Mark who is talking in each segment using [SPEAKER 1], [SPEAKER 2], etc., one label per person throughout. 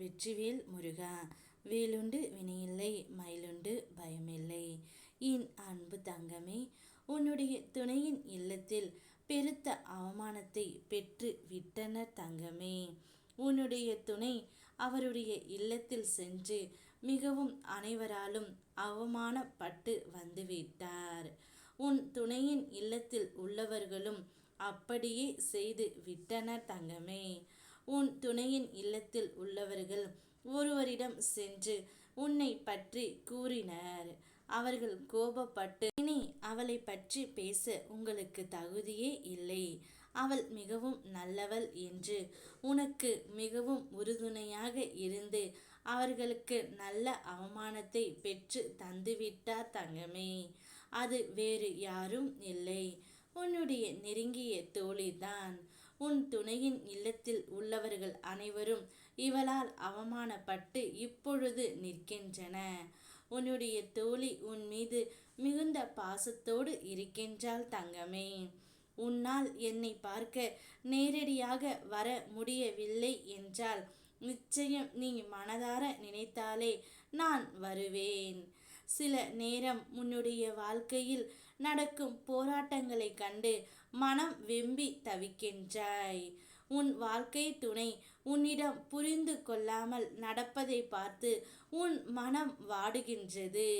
[SPEAKER 1] வெற்றிவேல் முருகா. வேலுண்டு வினையில்லை மயிலுண்டு பயமில்லை. என் அன்பு தங்கமே உன்னுடைய துணையின் இல்லத்தில் பெருத்த அவமானத்தை பெற்று விட்டனர் தங்கமே. உன்னுடைய துணை அவருடைய இல்லத்தில் சென்று மிகவும் அனைவராலும் அவமானப்பட்டு வந்துவிட்டார் உன் துணையின் இல்லத்தில் உள்ளவர்களும் அப்படியே செய்து விட்டனர் தங்கமே. உன் துணையின் இல்லத்தில் உள்ளவர்கள் ஒருவரிடம் சென்று உன்னை பற்றி கூறினர். அவர்கள் கோபப்பட்டு இனி அவளை பற்றி பேச உங்களுக்கு தகுதியே இல்லை. அவள் மிகவும் நல்லவள் என்று உனக்கு மிகவும் உறுதுணையாக இருந்து அவர்களுக்கு நல்ல அவமானத்தை பெற்று தந்துவிட்டார் தங்கமே. அது வேறு யாரும் இல்லை. உன்னுடைய நெருங்கிய தோழிதான். உன் துணையின் இல்லத்தில் உள்ளவர்கள் அனைவரும் இவளால் அவமானப்பட்டு இப்பொழுது நிற்கின்றன. உன்னுடைய தோழி உன் மீது மிகுந்த பாசத்தோடு இருக்கின்றாள் தங்கமே. உன்னால் என்னை பார்க்க நேரடியாக வர முடியவில்லை என்றால் நிச்சயம் நீ மனதார நினைத்தாலே நான் வருவேன். சில நேரம் உன்னுடைய வாழ்க்கையில் நடக்கும் போராட்டங்களை கண்டு மனம் வெம்பி தவிக்கின்றாய். உன் வாழ்க்கை துணை உன்னிடம் புரிந்து கொள்ளாமல் நடப்பதை பார்த்து உன் மனம் வாடுகின்றது.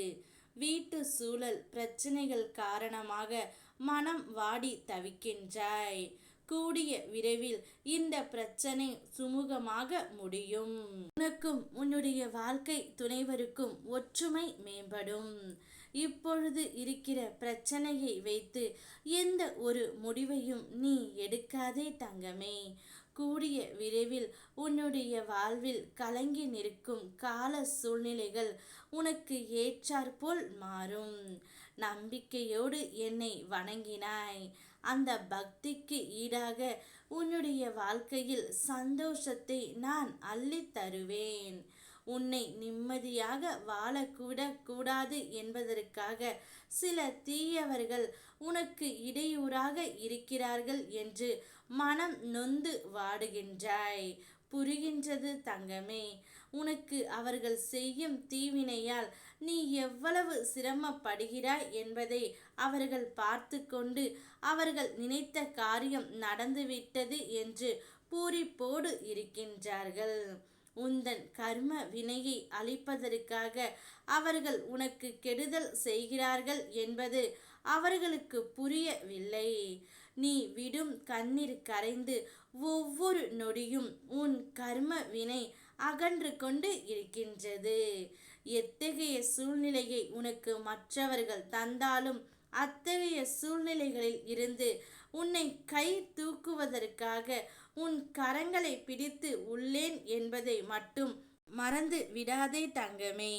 [SPEAKER 1] வீட்டு சூழல் பிரச்சனைகள் காரணமாக மனம் வாடி தவிக்கின்றாய். கூடிய விரைவில் இந்த பிரச்சனை சுமூகமாக முடியும். உனக்கும் உன்னுடைய வாழ்க்கை துணைவருக்கும் ஒற்றுமை மேம்படும். இப்பொழுது இருக்கிற பிரச்சனையை வைத்து எந்த ஒரு முடிவையும் நீ எடுக்காதே தங்கமே. கூடிய விரைவில் உன்னுடைய வாழ்வில் கலங்கி நிற்கும் கால சூழ்நிலைகள் உனக்கு ஏற்றாற்போல் மாறும். நம்பிக்கையோடு என்னை வணங்கினாய். அந்த பக்திக்கு ஈடாக உன்னுடைய வாழ்க்கையில் சந்தோஷத்தை நான் அள்ளி தருவேன். உன்னை நிம்மதியாக வாழக்கூட கூடாது என்பதற்காக சில தீயவர்கள் உனக்கு இடையூறாக இருக்கிறார்கள் என்று மனம் நொந்து வாடுகின்றாய். புரிகின்றது தங்கமே உனக்கு அவர்கள் செய்யும் தீவினையால் நீ எவ்வளவு சிரமப்படுகிறாய் என்பதை அவர்கள் பார்த்து கொண்டு அவர்கள் நினைத்த காரியம் நடந்துவிட்டது என்று பூரிப்போடு இருக்கின்றார்கள். உந்தன் கர்ம வினையை அழிப்பதற்காக அவர்கள் உனக்கு கெடுதல் செய்கிறார்கள் என்பது அவர்களுக்கு புரியவில்லை. நீ விடும் கண்ணீர் கரைந்து ஒவ்வொரு நொடியும் உன் கர்ம வினை அகன்று கொண்டு இருக்கின்றது. எத்தகைய சூழ்நிலையை உனக்கு மற்றவர்கள் தந்தாலும் அத்தகைய சூழ்நிலைகளில் இருந்து உன்னை கை தூக்குவதற்காக உன் கரங்களை பிடித்து உள்ளேன் என்பதை மட்டும் மறந்து விடாதே தங்கமே.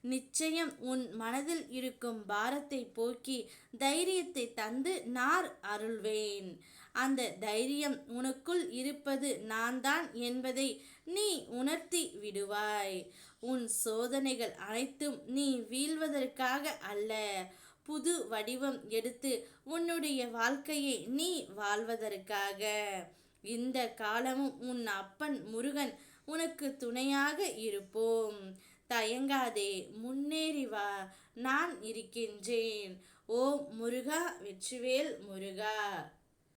[SPEAKER 1] நிச்சயம் உன் மனதில் இருக்கும் பாரத்தை போக்கி தைரியத்தை தந்து நார் அருள்வேன். அந்த தைரியம் உனக்குள் இருப்பது நான் தான் என்பதை நீ உணர்த்தி விடுவாய். உன் சோதனைகள் அனைத்தும் நீ வீழ்வதற்காக அல்ல. புது வடிவம் எடுத்து உன்னுடைய வாழ்க்கையை நீ வாழ்வதற்காக. இந்த காலமும் உன் அப்பன் முருகன் உனக்கு துணையாக இருப்போம். தயங்காதே முன்னேறி வா நான் இருக்கின்றேன். ஓ முருகா வெற்றிவேல் முருகா.